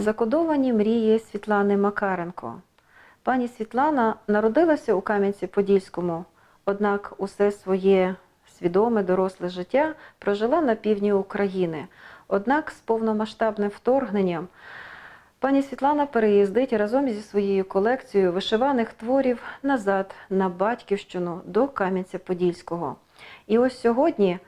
Закодовані мрії Світлани Макаренко. Пані Світлана народилася у Кам'янці-Подільському, однак усе своє свідоме доросле життя прожила на півдні України. Однак з повномасштабним вторгненням пані Світлана переїздить разом зі своєю колекцією вишиваних творів назад на батьківщину до Кам'янця-Подільського. І ось сьогодні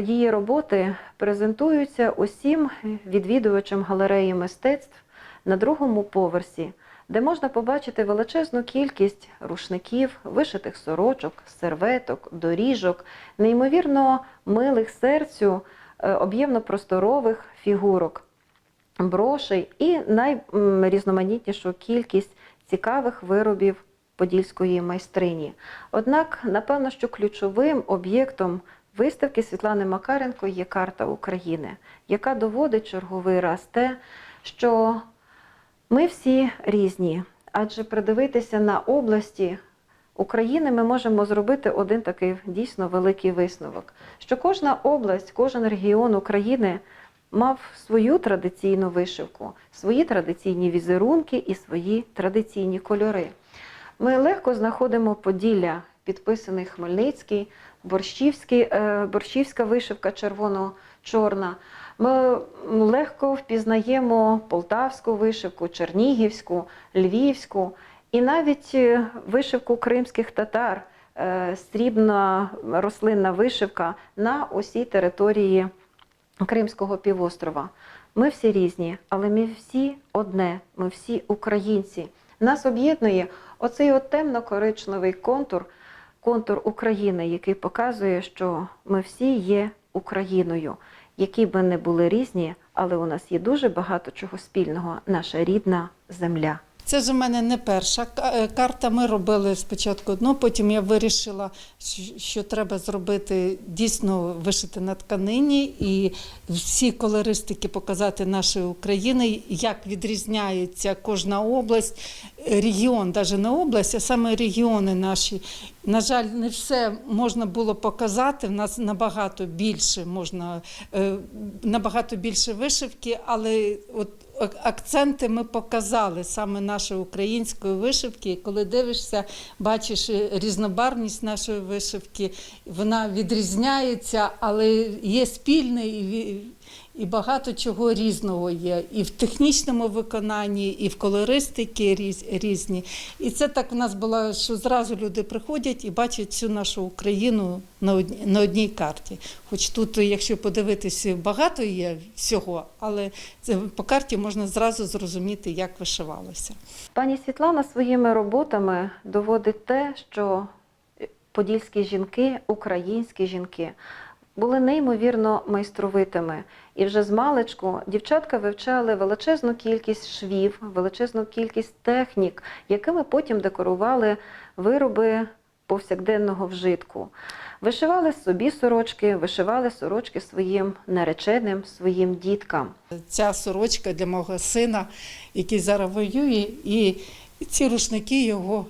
її роботи презентуються усім відвідувачам галереї мистецтв на другому поверсі, де можна побачити величезну кількість рушників, вишитих сорочок, серветок, доріжок, неймовірно милих серцю, е, об'ємно-просторових фігурок, брошей і найрізноманітнішу кількість цікавих виробів подільської майстрині. Однак, напевно, що ключовим об'єктом виставки Світлани Макаренко є карта України, яка доводить черговий раз те, що ми всі різні, адже придивитися на області України ми можемо зробити один такий дійсно великий висновок, що кожна область, кожен регіон України мав свою традиційну вишивку, свої традиційні візерунки і свої традиційні кольори. Ми легко знаходимо Поділля, підписаний Хмельницький, Борщівський, е, Борщівська вишивка червоно-чорна. Ми легко впізнаємо полтавську вишивку, чернігівську, львівську і навіть е, вишивку кримських татар, е, срібна рослинна вишивка на усій території Кримського півострова. Ми всі різні, але ми всі одне, ми всі українці. Нас об'єднує оцей от темно-коричневий контур, контур України, який показує, що ми всі є Україною, які би не були різні, але у нас є дуже багато чого спільного, наша рідна земля. Це ж у мене не перша е, карта. Ми робили спочатку одну, потім я вирішила, що- треба зробити дійсно вишити на тканині і всі колористики показати нашої України, як відрізняється кожна область, регіон, навіть не область, а саме регіони наші. На жаль, не все можна було показати. В нас набагато більше можна е, набагато більше вишивки, але от акценти ми показали саме нашої української вишивки. Коли дивишся, бачиш е, різнобарвність нашої вишивки, вона відрізняється, але є спільне і багато чого різного є. І в технічному виконанні, і в колористики різ, різні. І це так в нас було, що зразу люди приходять і бачать всю нашу Україну на одній, на одній карті. Хоч тут, якщо подивитися, багато є всього, але це по карті можна зразу зрозуміти, як вишивалося. Пані Світлана своїми роботами доводить те, що подільські жінки, українські жінки були неймовірно майстровитими. І вже з маличку дівчатка вивчали величезну кількість швів, величезну кількість технік, якими потім декорували вироби повсякденного вжитку. Вишивали собі сорочки, вишивали сорочки своїм нареченим, своїм діткам. Ця сорочка для мого сина, який зараз воює, і ці рушники його,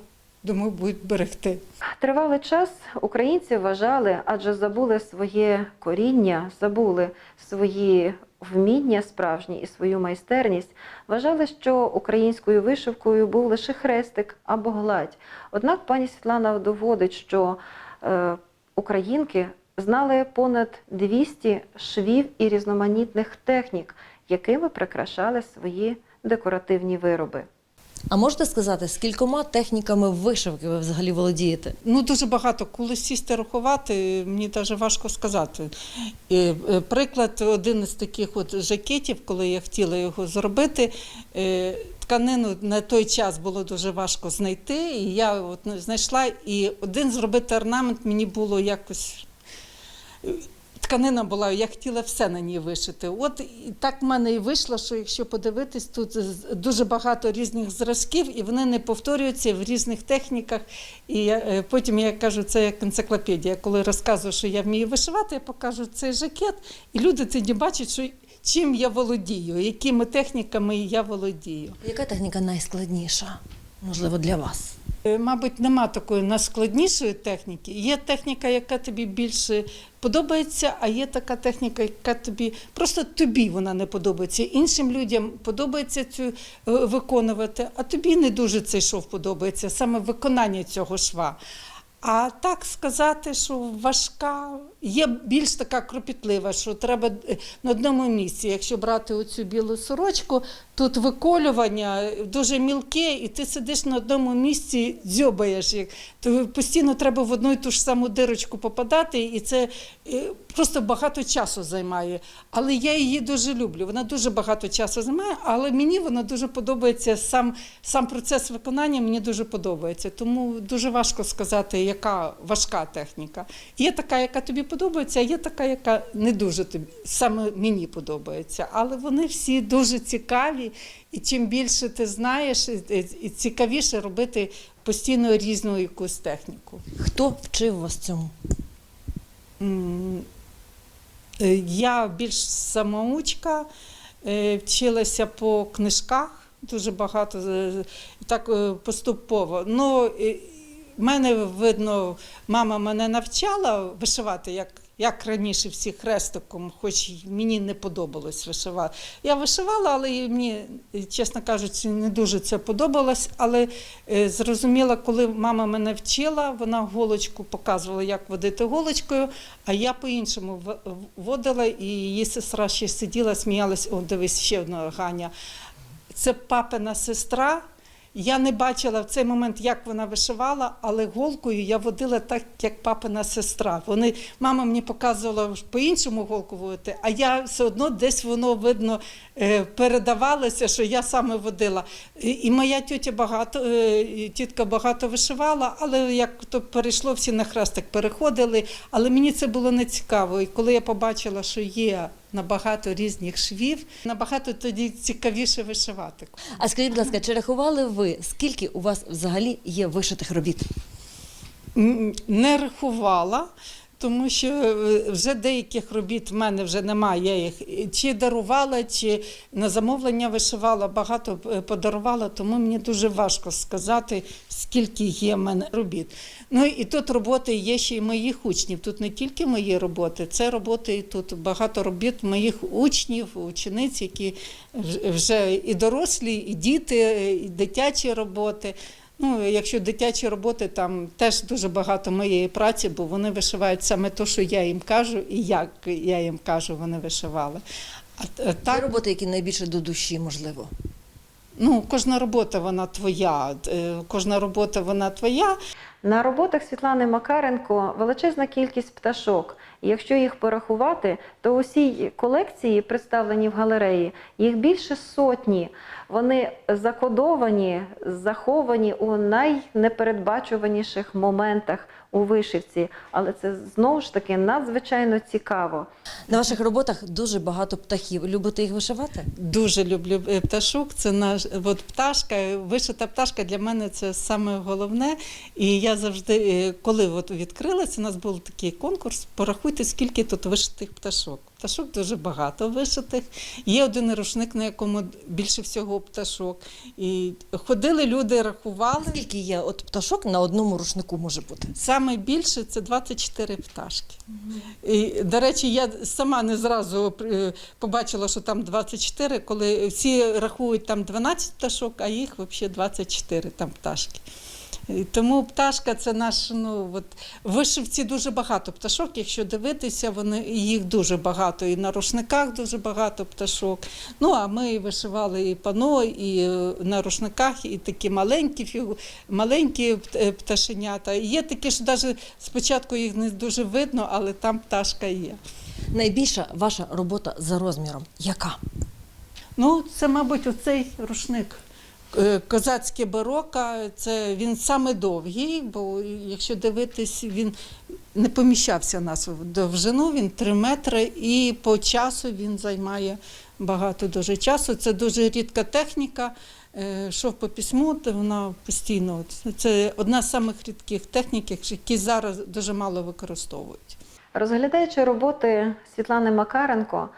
думаю, будуть берегти. Тривалий час українці вважали, адже забули своє коріння, забули свої вміння справжні і свою майстерність, вважали, що українською вишивкою був лише хрестик або гладь. Однак пані Світлана доводить, що е, українки знали понад 200 швів і різноманітних технік, якими прикрашали свої декоративні вироби. А можете сказати, скількома техніками вишивки ви взагалі володієте? Ну, дуже багато. Коли сісти рахувати, мені навіть важко сказати. І, е, Приклад, один із таких от жакетів, коли я хотіла його зробити, е, тканину на той час було дуже важко знайти. І я от знайшла, і один зробити орнамент мені було якось. Тканина була, я хотіла все на ній вишити. От і так в мене і вийшло, що якщо подивитись, тут дуже багато різних зразків, і вони не повторюються в різних техніках. І я, е, потім я кажу, це як енциклопедія. Коли розказую, що я вмію вишивати, я покажу цей жакет, і люди тоді бачать, що чим я володію, якими техніками я володію. Яка техніка найскладніша, можливо, для вас? Е, Мабуть, нема такої найскладнішої техніки. Є техніка, яка тобі більше подобається, а є така техніка, яка тобі просто тобі вона не подобається. Іншим людям подобається цю е, виконувати, а тобі не дуже цей шов подобається, саме виконання цього шва. А так сказати, що важка, є більш така кропітлива, що треба е, на одному місці. Якщо брати оцю білу сорочку, тут виколювання дуже мілке, і ти сидиш на одному місці, дзьобаєш їх. То постійно треба в одну і ту ж саму дирочку попадати, і це е, просто багато часу займає. Але я її дуже люблю. Вона дуже багато часу займає, але мені вона дуже подобається. Сам, сам процес виконання мені дуже подобається. Тому дуже важко сказати, яка важка техніка. Є така, яка тобі подобається, а є така, яка не дуже тобі саме мені подобається. Але вони всі дуже цікаві, і чим більше ти знаєш, і- цікавіше робити постійно різну якусь техніку. Хто вчив вас цьому? Е, Я більш самоучка, е, вчилася по книжках дуже багато, е, так поступово. Ну, в мене видно, мама мене навчала вишивати, як, як раніше всі хрестиком, хоч мені не подобалось вишивати. Я вишивала, але мені, чесно кажучи, не дуже це подобалось. Але е, зрозуміла, коли мама мене вчила, вона голочку показувала, як водити голочкою, а я по-іншому водила, і її сестра ще сиділа, сміялась, о, дивись, ще одна Ганя. Це папина сестра. Я не бачила в цей момент, як вона вишивала, але голкою я водила так, як папина сестра. Вони, мама мені показувала по-іншому голку водити, а я все одно десь воно видно е, передавалося, що я саме водила. І, моя тітя багато, е, тітка багато вишивала, але як то перейшло, всі на хрестик переходили. Але мені це було не цікаво. І коли я побачила, що є набагато різних швів, набагато тоді цікавіше вишивати. А скажіть, будь ласка, чи рахували ви, скільки у вас взагалі є вишитих робіт? Не рахувала, тому що е, вже деяких робіт в мене вже немає. Я їх чи дарувала, чи на замовлення вишивала, багато е, подарувала, тому мені дуже важко сказати, скільки є в мене робіт. Ну і тут роботи є ще й моїх учнів. Тут не тільки мої роботи, це роботи і тут багато робіт моїх учнів, учениць, які вже і дорослі, і діти, і дитячі роботи. Ну, якщо дитячі роботи, там теж дуже багато моєї праці, бо вони вишивають саме те, що я їм кажу, і як я їм кажу, вони вишивали. А т- Ті так, роботи, які найбільше до душі, можливо. Ну, кожна робота вона твоя, е, кожна робота вона твоя. На роботах Світлани Макаренко величезна кількість пташок. Якщо їх порахувати, то усій колекції, представлені в галереї, їх більше сотні. Вони закодовані, заховані у найнепередбачуваніших моментах у вишивці. Але це знову ж таки надзвичайно цікаво. На ваших роботах дуже багато птахів. Любите їх вишивати? Дуже люблю е, пташок. Це наш от пташка, вишита пташка для мене це саме головне. І я завжди, е, коли от відкрилася, у нас був такий конкурс. Порахуйте, скільки тут вишитих пташок. Пташок дуже багато вишитих. Є один рушник, на якому більше всього пташок. І ходили люди, рахували. Скільки є от пташок на одному рушнику може бути? Саме більше це 24 пташки. І, до речі, я сама не зразу е, побачила, що там 24, коли всі рахують там 12 пташок, а їх взагалі 24 там пташки. І Тому пташка це наш, ну от вишивці дуже багато пташок. Якщо дивитися, вони їх дуже багато. І на рушниках дуже багато пташок. Ну а ми вишивали і пано, і е, на рушниках, і такі маленькі фігу, маленькі е, пташенята. І Є такі, що навіть спочатку їх не дуже видно, але там пташка є. Найбільша ваша робота за розміром. Яка? Ну, це, мабуть, оцей рушник. Е, Козацьке барока, це він саме довгий, бо якщо дивитись, він не поміщався нас в довжину, він 3 метри, і по часу він займає багато дуже часу. Це дуже рідка техніка. Е, Шов по письму, то вона постійно. Це одна з самих рідких технік, які зараз дуже мало використовують. Розглядаючи роботи Світлани Макаренко,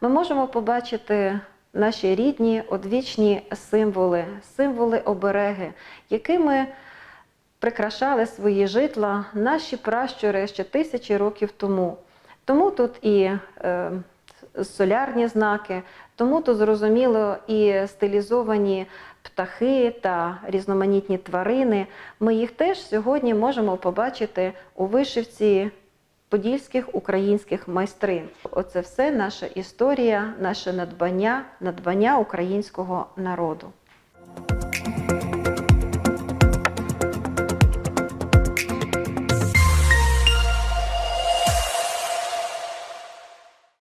ми можемо побачити наші рідні одвічні символи, символи обереги, якими прикрашали свої житла наші пращури ще тисячі років тому. Тому тут і е, солярні знаки, тому тут зрозуміло і стилізовані птахи та різноманітні тварини. Ми їх теж сьогодні можемо побачити у вишивці подільських українських майстрин. Оце все наша історія, наше надбання, надбання українського народу.